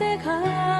dejar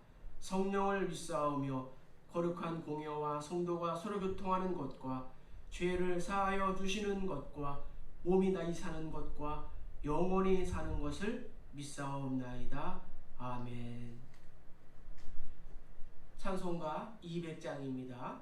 성령을 믿사오며 거룩한 공여와 성도가 서로 교통하는 것과 죄를 사하여 주시는 것과 몸이 다시 사는 것과 영원히 사는 것을 믿사옵나이다 아멘 찬송가 200장입니다.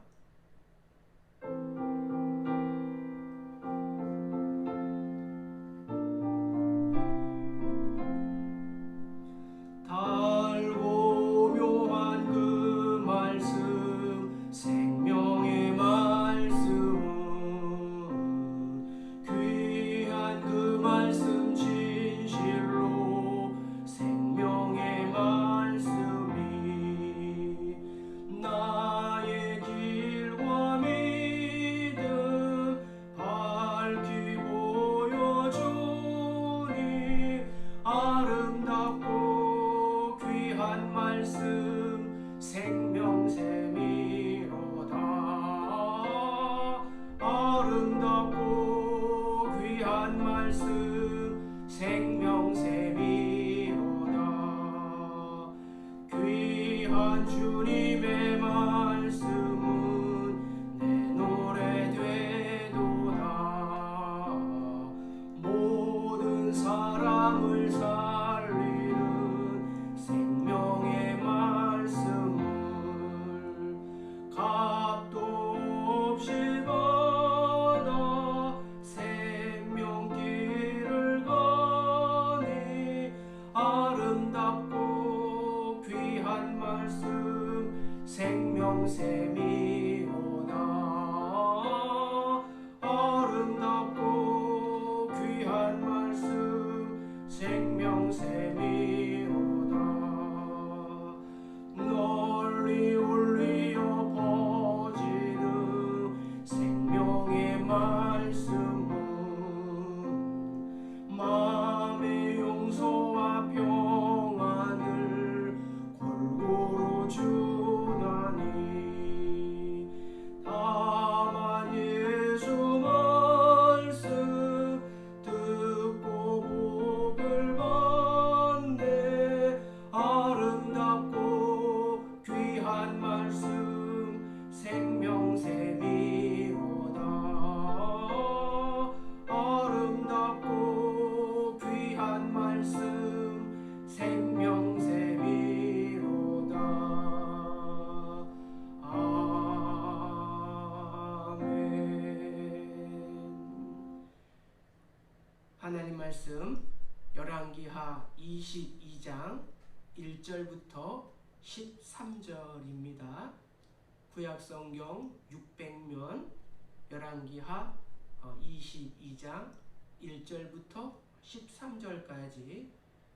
13절까지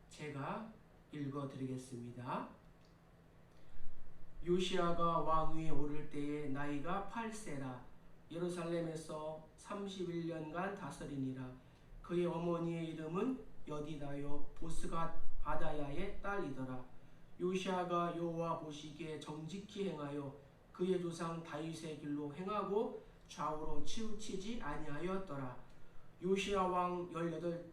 제가 읽어 드리겠습니다. 요시아가 왕위에 오를 때에 나이가 8세라. 예루살렘에서 31년간 다스리니라. 그의 어머니의 이름은 여디다요 보스갓 아다야의 딸이더라. 요시아가 여호와 보시기에 정직히 행하여 그의 조상 다윗의 길로 행하고 좌우로 치우치지 아니하였더라. 요시아 왕 18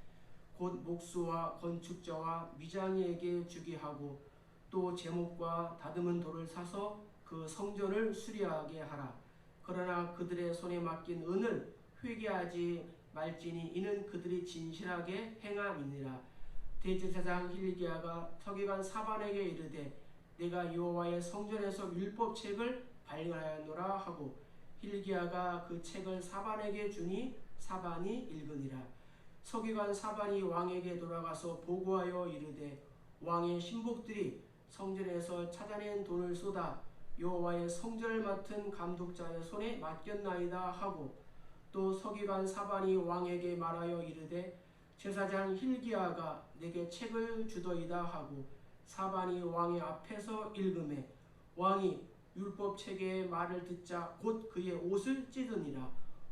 곧 목수와 건축자와 미장이에게 주게 하고 또 제목과 다듬은 돌을 사서 그 성전을 수리하게 하라. 그러나 그들의 손에 맡긴 은을 회개하지 말지니 이는 그들이 진실하게 행함이니라. 대제사장 힐기야가 서기관 사반에게 이르되 내가 여호와의 성전에서 율법책을 발견하였노라 하고 힐기야가 그 책을 사반에게 주니 사반이 읽으니라. 서기관 사반이 왕에게 돌아가서 보고하여 이르되 왕의 신복들이 성전에서 찾아낸 돈을 쏟아 여호와의 성전을 맡은 감독자의 손에 맡겼나이다 하고 또 서기관 사반이 왕에게 말하여 이르되 제사장 힐기야가 내게 책을 주더이다 하고 사반이 왕의 앞에서 읽음에 왕이 율법 책의 말을 듣자 곧 그의 옷을 찢으니라.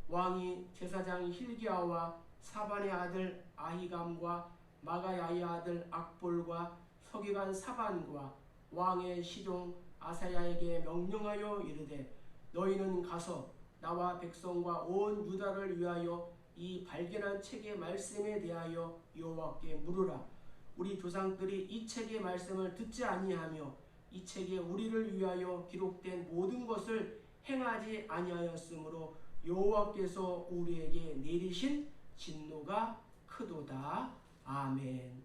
왕이 제사장 힐기야와 사반의 아들 아히감과 마가야의 아들 악볼과 서기관 사반과 왕의 시종 아사야에게 명령하여 이르되 너희는 가서 나와 백성과 온 유다를 위하여 이 발견한 책의 말씀에 대하여 여호와께 물으라. 우리 조상들이 이 책의 말씀을 듣지 아니하며 이 책에 우리를 위하여 기록된 모든 것을 행하지 아니하였으므로 여호와께서 우리에게 내리신 진노가 크도다 아멘.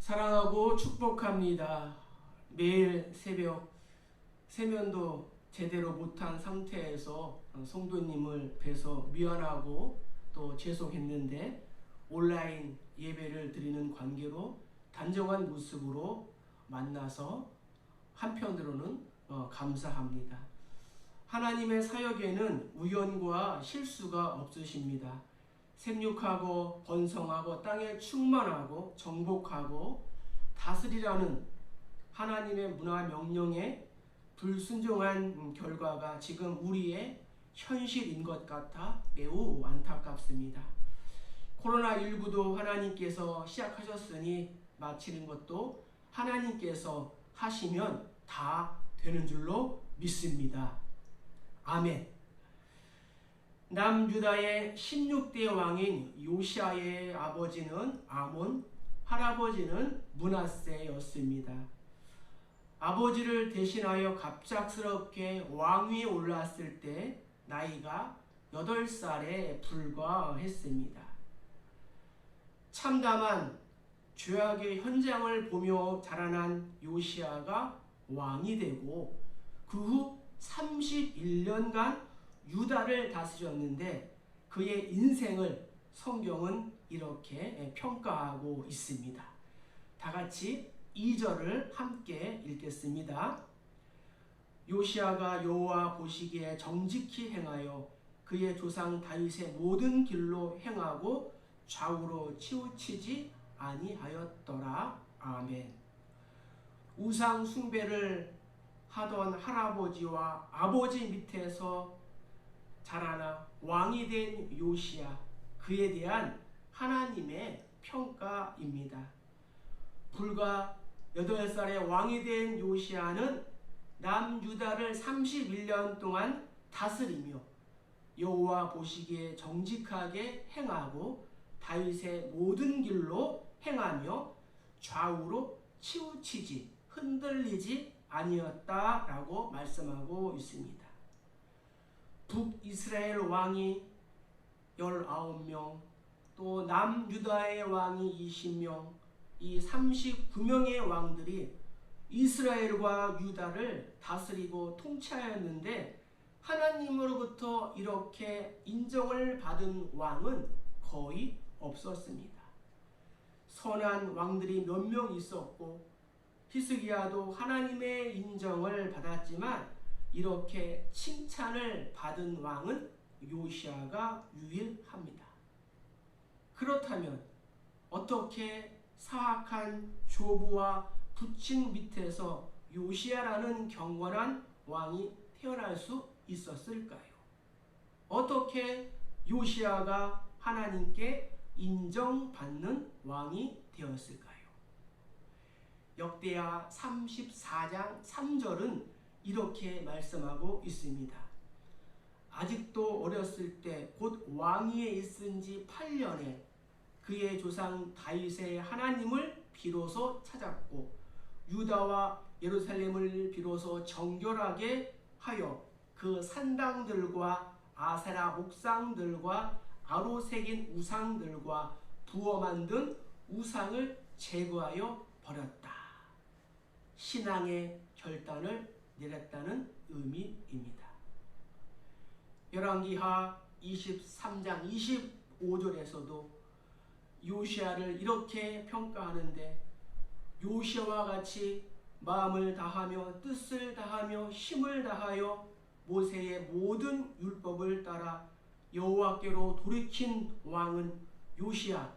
사랑하고 축복합니다. 매일 새벽 세면도 제대로 못한 상태에서 성도님을 뵈서 미안하고 또 죄송했는데 온라인 예배를 드리는 관계로 단정한 모습으로 만나서 한편으로는 어, 감사합니다. 하나님의 사역에는 우연과 실수가 없으십니다. 생육하고 번성하고 땅에 충만하고 정복하고 다스리라는 하나님의 문화 명령에 불순종한 결과가 지금 우리의 현실인 것 같아 매우 안타깝습니다. 코로나19도 하나님께서 시작하셨으니 마치는 것도 하나님께서 하시면 다 되는 줄로 믿습니다. 아멘. 남유다의 16대 왕인 요시아의 아버지는 아몬, 할아버지는 문하세였습니다. 아버지를 대신하여 갑작스럽게 왕위에 올랐을 때 나이가 8살에 불과했습니다. 참담한 죄악의 현장을 보며 자라난 요시아가 왕이 되고 그 후 31년간 유다를 다스렸는데 그의 인생을 성경은 이렇게 평가하고 있습니다. 다 같이 2절을 함께 읽겠습니다. 요시아가 여호와 보시기에 정직히 행하여 그의 조상 다윗의 모든 길로 행하고 좌우로 치우치지 아니하였더라. 아멘. 우상 숭배를 하던 할아버지와 아버지 밑에서 자라나 왕이 된 요시아 그에 대한 하나님의 평가입니다. 불과 8살의 왕이 된 요시아는 남유다를 31년 동안 다스리며 여호와 보시기에 정직하게 행하고 다윗의 모든 길로 행하며 좌우로 치우치지 흔들리지 아니었다라고 말씀하고 있습니다. 북이스라엘 왕이 19명, 또 남유다의 왕이 20명, 이 39명의 왕들이 이스라엘과 유다를 다스리고 통치하였는데 하나님으로부터 이렇게 인정을 받은 왕은 거의 없었습니다. 선한 왕들이 몇 명 있었고 히스기야도 하나님의 인정을 받았지만 이렇게 칭찬을 받은 왕은 요시아가 유일합니다. 그렇다면 어떻게 사악한 조부와 부친 밑에서 요시아라는 경건한 왕이 태어날 수 있었을까요? 어떻게 요시아가 하나님께 인정받는 왕이 되었을까요? 역대하 34장 3절은 이렇게 말씀하고 있습니다. 아직도 어렸을 때 곧 왕위에 있은 지 8년에 그의 조상 다윗의 하나님을 비로소 찾았고 유다와 예루살렘을 비로소 정결하게 하여 그 산당들과 아세라 옥상들과 아로 새긴 우상들과 부어 만든 우상을 제거하여 버렸다. 신앙의 결단을 내렸다는 의미입니다. 열왕기하 23장 25절에서도 요시아를 이렇게 평가하는데 요시아와 같이 마음을 다하며 뜻을 다하며 힘을 다하여 모세의 모든 율법을 따라 여호와께로 돌이킨 왕은 요시아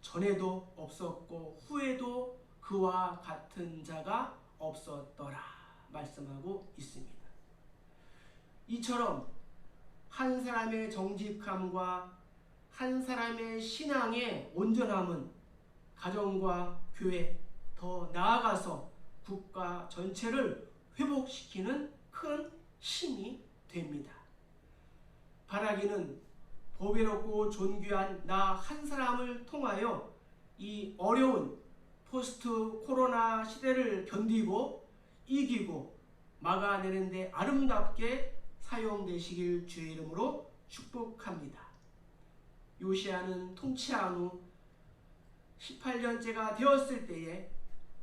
전에도 없었고 후에도 그와 같은 자가 없었더라 말씀하고 있습니다. 이처럼 한 사람의 정직함과 한 사람의 신앙의 온전함은 가정과 교회 더 나아가서 국가 전체를 회복시키는 큰 힘이 됩니다. 바라기는 보배롭고 존귀한 나 한 사람을 통하여 이 어려운 포스트 코로나 시대를 견디고 이기고 막아내는데 아름답게 사용되시길 주의 이름으로 축복합니다. 요시아는 통치한 후 18년째가 되었을 때에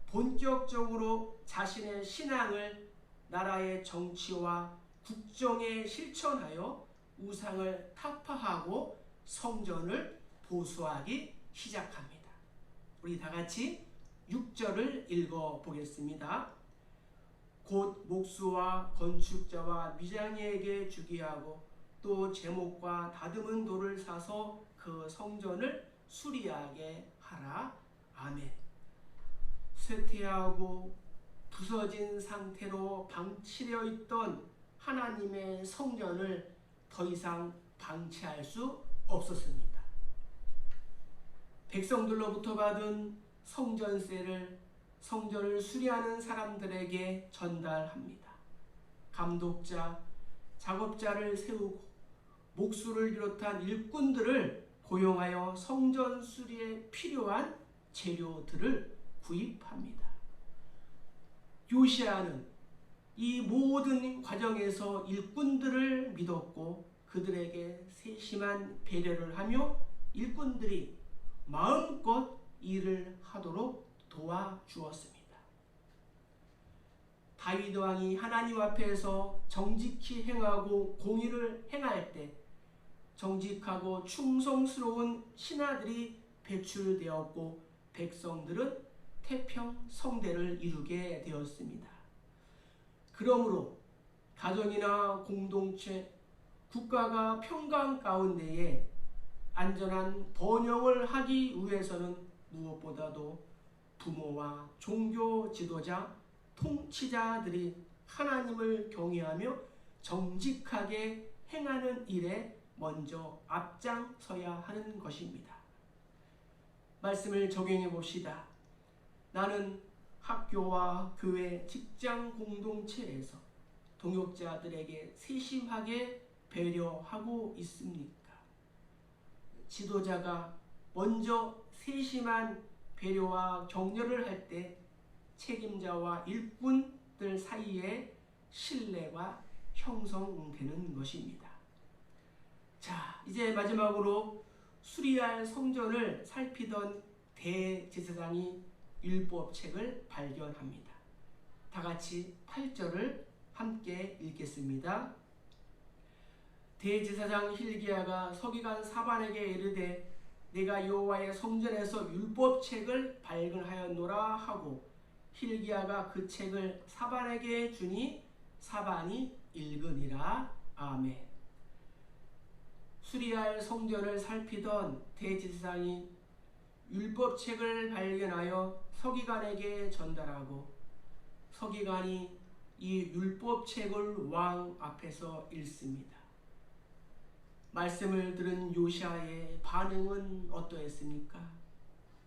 본격적으로 자신의 신앙을 나라의 정치와 국정에 실천하여 우상을 타파하고 성전을 보수하기 시작합니다. 우리 다 같이 6절을 읽어 보겠습니다. 곧 목수와 건축자와 미장이에게 주게 하고 또 제목과 다듬은 돌을 사서 그 성전을 수리하게 하라. 아멘. 쇠퇴하고 부서진 상태로 방치되어 있던 하나님의 성전을 더 이상 방치할 수 없었습니다. 백성들로부터 받은 성전세를 성전을 수리하는 사람들에게 전달합니다. 감독자, 작업자를 세우고 목수를 비롯한 일꾼들을 고용하여 성전 수리에 필요한 재료들을 구입합니다. 요시아는 이 모든 과정에서 일꾼들을 믿었고 그들에게 세심한 배려를 하며 일꾼들이 마음껏 일을 하도록 도와주었습니다. 다윗 왕이 하나님 앞에서 정직히 행하고 공의를 행할 때 정직하고 충성스러운 신하들이 배출되었고 백성들은 태평 성대를 이루게 되었습니다. 그러므로 가정이나 공동체, 국가가 평강 가운데에 안전한 번영을 하기 위해서는 무엇보다도 부모와 종교 지도자, 통치자들이 하나님을 경외하며 정직하게 행하는 일에 먼저 앞장서야 하는 것입니다. 말씀을 적용해 봅시다. 나는 학교와 교회, 직장 공동체에서 동역자들에게 세심하게 배려하고 있습니까? 지도자가 먼저 세심한 배려와 격려를 할 때 책임자와 일꾼들 사이에 신뢰가 형성되는 것입니다. 자, 이제 마지막으로 수리할 성전을 살피던 대제사장이 율법책을 발견합니다. 다 같이 8절을 함께 읽겠습니다. 대제사장 힐기야가 서기관 사반에게 이르되 내가 여호와의 성전에서 율법책을 발견하였노라 하고 힐기야가 그 책을 사반에게 주니 사반이 읽으니라 아멘. 수리할 성전을 살피던 대제사장이 율법책을 발견하여 서기관에게 전달하고 서기관이 이 율법책을 왕 앞에서 읽습니다. 말씀을 들은 요시아의 반응은 어떠했습니까?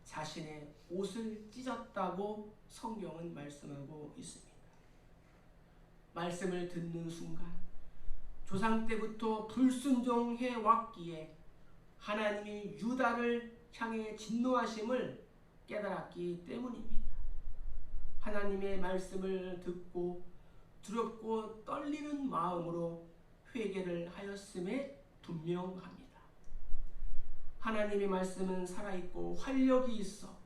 자신의 옷을 찢었다고 성경은 말씀하고 있습니다. 말씀을 듣는 순간 조상 때부터 불순종해 왔기에 하나님이 유다를 향해 진노하심을 깨달았기 때문입니다. 하나님의 말씀을 듣고 두렵고 떨리는 마음으로 회개를 하였음에 분명합니다. 하나님의 말씀은 살아있고 활력이 있어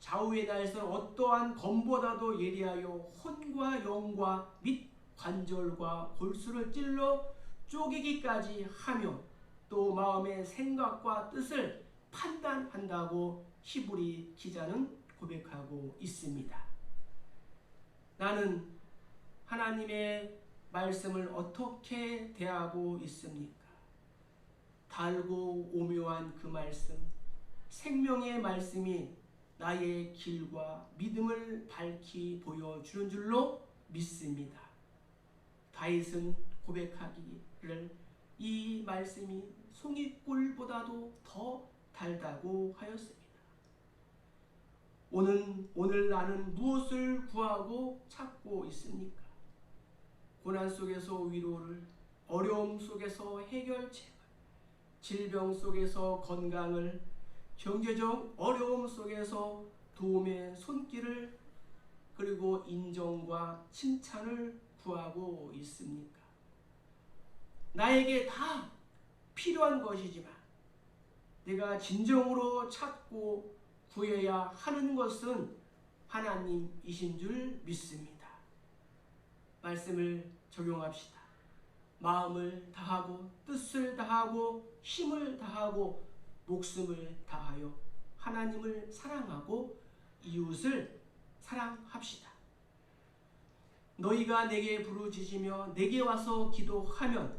좌우의 날선 어떠한 검보다도 예리하여 혼과 영과 및 관절과 골수를 찔러 쪼개기까지 하며 또 마음의 생각과 뜻을 판단한다고 히브리 기자는 고백하고 있습니다. 나는 하나님의 말씀을 어떻게 대하고 있습니까? 달고 오묘한 그 말씀, 생명의 말씀이 나의 길과 믿음을 밝히 보여주는 줄로 믿습니다. 다윗은 고백하기를 이 말씀이 송이꿀보다도 더 달다고 하였습니다. 오늘, 오늘 나는 무엇을 구하고 찾고 있습니까? 고난 속에서 위로를, 어려움 속에서 해결책을, 질병 속에서 건강을, 경제적 어려움 속에서 도움의 손길을, 그리고 인정과 칭찬을 구하고 있습니까? 나에게 다 필요한 것이지만 내가 진정으로 찾고 구해야 하는 것은 하나님이신 줄 믿습니다. 말씀을 적용합시다. 마음을 다하고 뜻을 다하고 힘을 다하고 목숨을 다하여 하나님을 사랑하고 이웃을 사랑합시다. 너희가 내게 부르짖으며 내게 와서 기도하면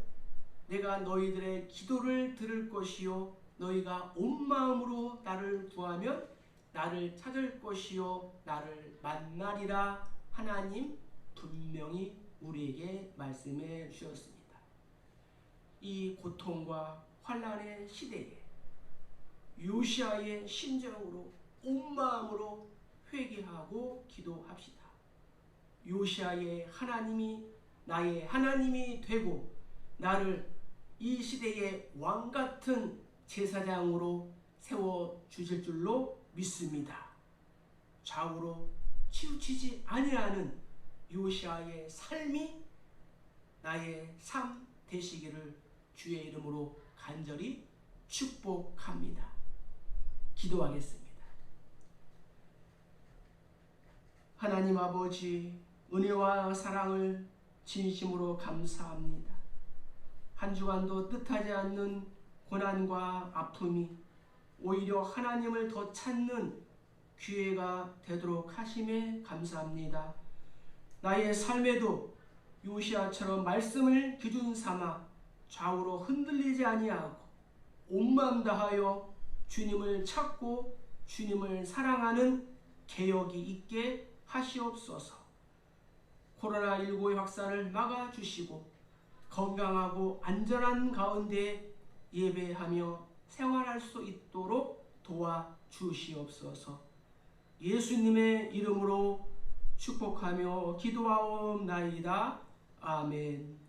내가 너희들의 기도를 들을 것이요 너희가 온 마음으로 나를 구하면 나를 찾을 것이요 나를 만나리라 하나님 분명히 우리에게 말씀해 주셨습니다. 이 고통과 환란의 시대에 요시아의 심정으로 온 마음으로 회개하고 기도합시다. 요시아의 하나님이 나의 하나님이 되고 나를 이 시대의 왕 같은 제사장으로 세워 주실 줄로 믿습니다. 좌우로 치우치지 아니하는 요시아의 삶이 나의 삶 되시기를 주의 이름으로 간절히 축복합니다. 기도하겠습니다. 하나님 아버지 은혜와 사랑을 진심으로 감사합니다. 한 주간도 뜻하지 않는 고난과 아픔이 오히려 하나님을 더 찾는 기회가 되도록 하심에 감사합니다. 나의 삶에도 요시아처럼 말씀을 기준 삼아 좌우로 흔들리지 아니하고 온 마음 다하여 주님을 찾고 주님을 사랑하는 개혁이 있게 하시옵소서. 코로나19의 확산을 막아주시고 건강하고 안전한 가운데 예배하며 생활할 수 있도록 도와주시옵소서. 예수님의 이름으로 축복하며 기도하옵나이다. 아멘.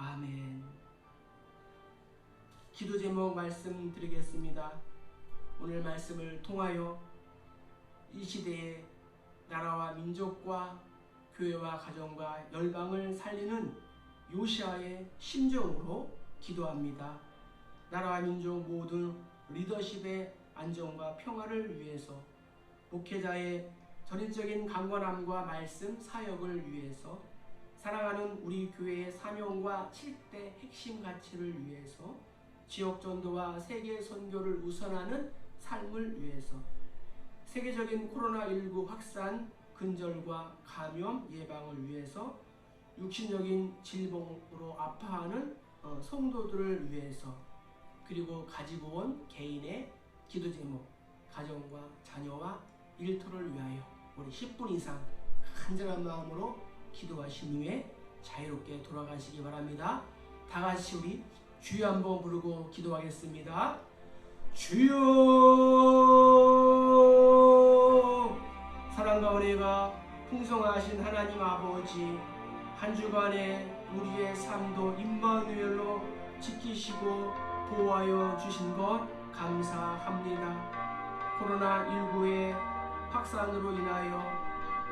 아멘 기도 제목 말씀드리겠습니다 오늘 말씀을 통하여 이 시대의 나라와 민족과 교회와 가정과 열방을 살리는 요시아의 심정으로 기도합니다. 나라와 민족 모든 리더십의 안정과 평화를 위해서 목회자의 전인적인 강건함과 말씀 사역을 위해서 사랑하는 우리 교회의 사명과 7대 핵심 가치를 위해서 지역 전도와 세계 선교를 우선하는 삶을 위해서 세계적인 코로나19 확산 근절과 감염 예방을 위해서 육신적인 질병으로 아파하는 어, 성도들을 위해서 그리고 가지고 온 개인의 기도 제목, 가정과 자녀와 일터를 위하여 우리 10분 이상 간절한 마음으로 기도하신 후에 자유롭게 돌아가시기 바랍니다. 다 같이 우리 주여 한번 부르고 기도하겠습니다. 주여 사랑과 은혜가 풍성하신 하나님 아버지 한 주간에 우리의 삶도 임마누엘로 지키시고 보호하여 주신 것 감사합니다. 코로나19의 확산으로 인하여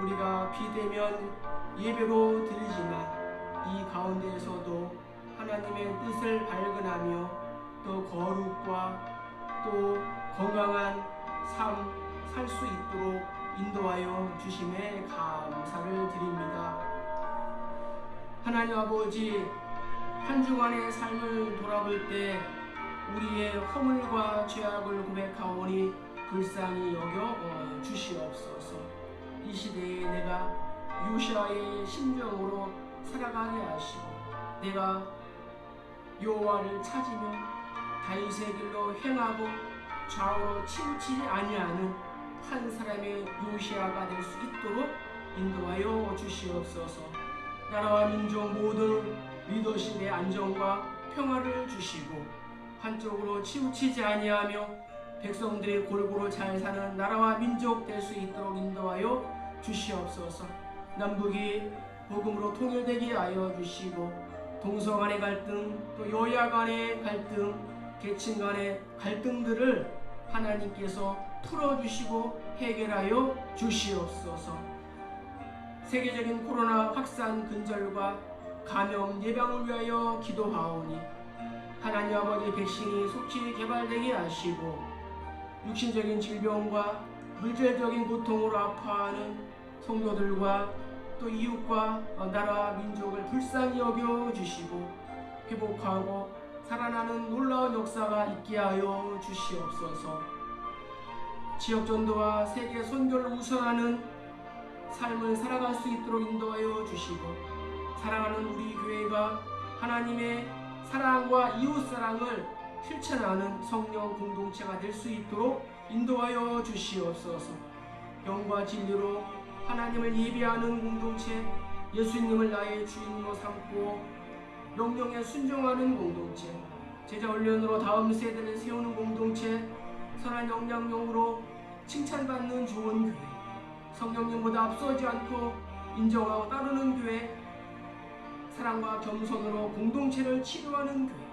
우리가 비대면 예배로 드리지만 이 가운데에서도 하나님의 뜻을 발견하며 또 거룩과 또 건강한 삶 살 수 있도록 인도하여 주심에 감사를 드립니다. 하나님 아버지 한 주간의 삶을 돌아볼 때 우리의 허물과 죄악을 고백하오니 불쌍히 여겨 어, 주시옵소서. 이 시대에 내가 요시아의 심정으로 살아가게 하시고 내가 여호와를 찾으며 다윗의 길로 행하고 좌우로 치우치지 아니하는 한 사람의 요시아가 될 수 있도록 인도하여 주시옵소서. 나라와 민족 모든 리더십의 안정과 평화를 주시고 한쪽으로 치우치지 아니하며 백성들이 골고루 잘 사는 나라와 민족 될 수 있도록 인도하여 주시옵소서. 남북이 복음으로 통일되게 하여 주시고 동성 간의 갈등 또 여야 간의 갈등 계층 간의 갈등들을 하나님께서 풀어주시고 해결하여 주시옵소서. 세계적인 코로나 확산 근절과 감염 예방을 위하여 기도하오니 하나님 아버지 백신이 속히 개발되게 하시고 육신적인 질병과 물질적인 고통으로 아파하는 성도들과 또 이웃과 나라 민족을 불쌍히 여겨 주시고 회복하고 살아나는 놀라운 역사가 있게 하여 주시옵소서. 지역 전도와 세계 선교를 우선하는 삶을 살아갈 수 있도록 인도하여 주시고 사랑하는 우리 교회가 하나님의 사랑과 이웃 사랑을 실천하는 성령 공동체가 될 수 있도록 인도하여 주시옵소서. 영과 진리로 하나님을 예배하는 공동체, 예수님을 나의 주인으로 삼고 명령에 순종하는 공동체, 제자 훈련으로 다음 세대를 세우는 공동체, 선한 영향력으로 칭찬받는 좋은 교회, 성령님보다 앞서지 않고 인정하고 따르는 교회, 사랑과 겸손으로 공동체를 치료하는 교회,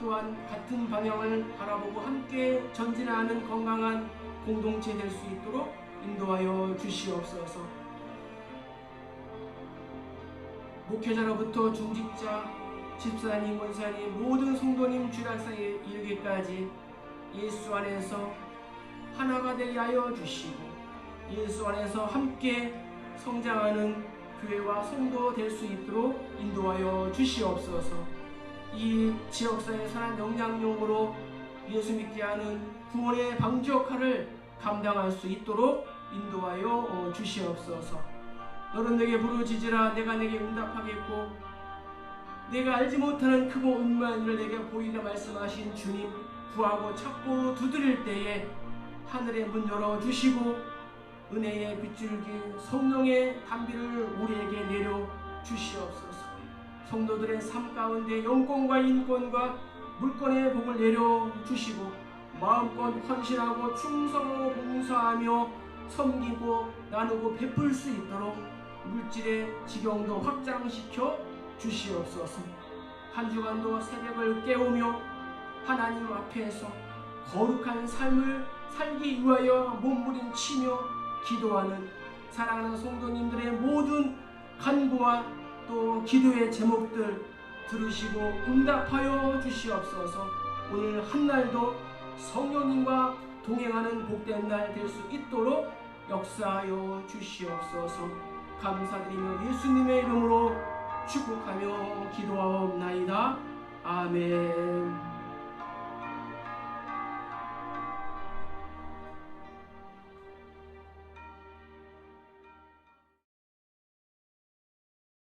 또한 같은 방향을 바라보고 함께 전진하는 건강한 공동체 될 수 있도록 인도하여 주시옵소서. 목회자로부터 중직자, 집사님, 원사님, 모든 성도님 주락사에 이르기까지 예수 안에서 하나가 되게 하여 주시고 예수 안에서 함께 성장하는 교회와 성도 될 수 있도록 인도하여 주시옵소서. 이 지역사회 선한 영향력으로 예수 믿게 하는 구원의 방주 역할을 감당할 수 있도록 인도하여 어, 주시옵소서. 너는 내게 부르짖으라 내가 내게 응답하겠고 내가 알지 못하는 크고 은밀한 일을 내게 보이라 말씀하신 주님 구하고 찾고 두드릴 때에 하늘의 문 열어 주시고 은혜의 빗줄기 성령의 담비를 우리에게 내려 주시옵소서. 성도들의 삶 가운데 영권과 인권과 물권의 복을 내려 주시고 마음껏 헌신하고 충성하고 봉사하며 섬기고 나누고 베풀 수 있도록 물질의 지경도 확장시켜 주시옵소서. 한 주간도 새벽을 깨우며 하나님 앞에서 거룩한 삶을 살기 위하여 몸부림치며 기도하는 사랑하는 성도님들의 모든 간구와 또 기도의 제목들 들으시고 응답하여 주시옵소서. 오늘 한 날도 성령님과 동행하는 복된 날 될 수 있도록 역사하여 주시옵소서. 감사드리며 예수님의 이름으로 축복하며 기도하옵나이다. 아멘.